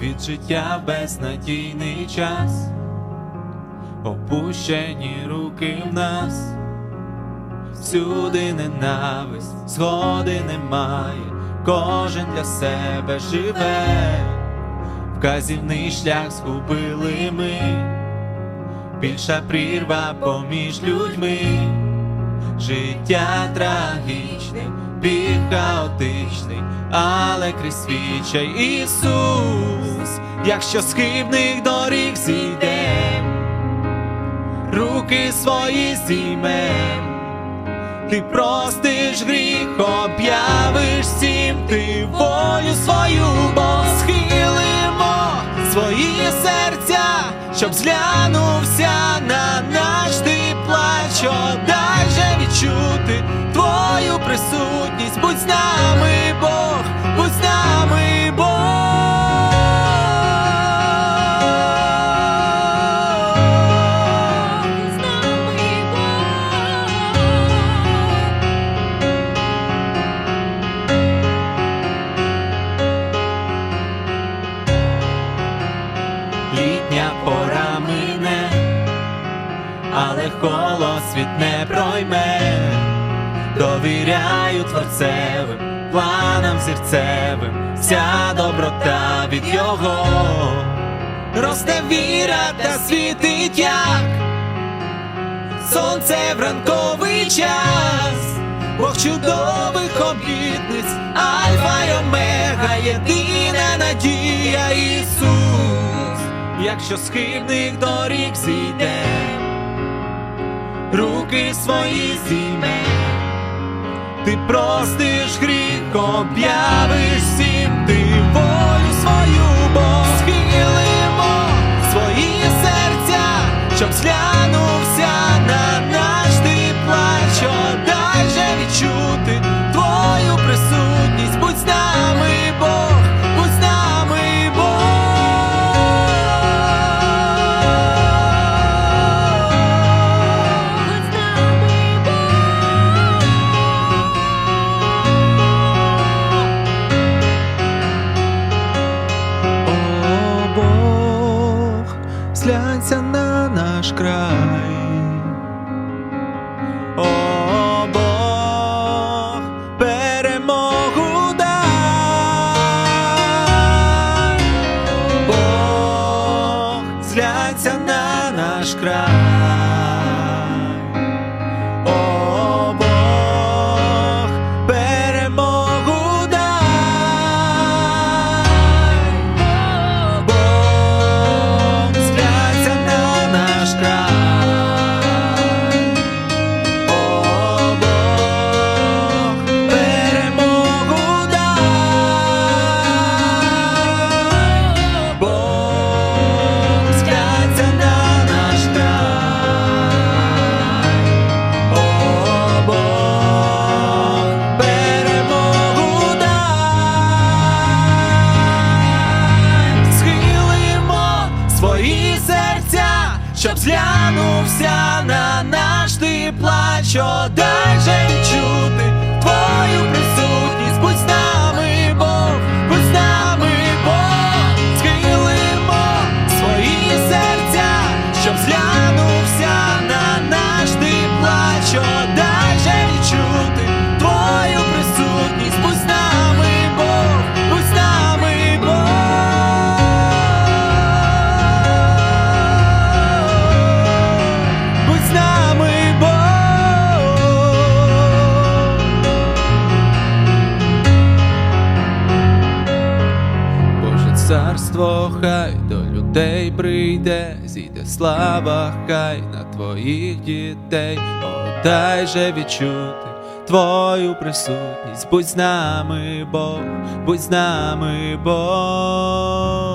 від життя безнадійний час, опущені руки в нас, всюди ненависть, згоди немає, кожен для себе живе, вказівний шлях згубили ми, більша прірва поміж людьми. Життя трагічне, біг хаотичний, але крізь свічай Ісус, якщо з хибних доріг зійдем, руки свої зіймем, ти простиш гріх, об'явиш всім, ти волю свою, бо схилимо свої серця, щоб зглянувся на наш ти плач, дай же відчути твою присутність, будь з нами, але холод світ не пройме, довіряю творцевим, планам зірцевим, вся доброта від його, росте віра та світить як сонце в ранковий час, Бог чудових обітниць, Альфа й Омега, єдина надія Ісус, якщо з хибних доріг зійде, руки свої зійме, ти простиш гріх, об'явиш наш щоб зглянувся на наш ти плач, О, дай царство, хай до людей прийде, зійде слава, хай на твоїх дітей, О, же відчути твою присутність, будь з нами, Бог, будь з нами, Бог.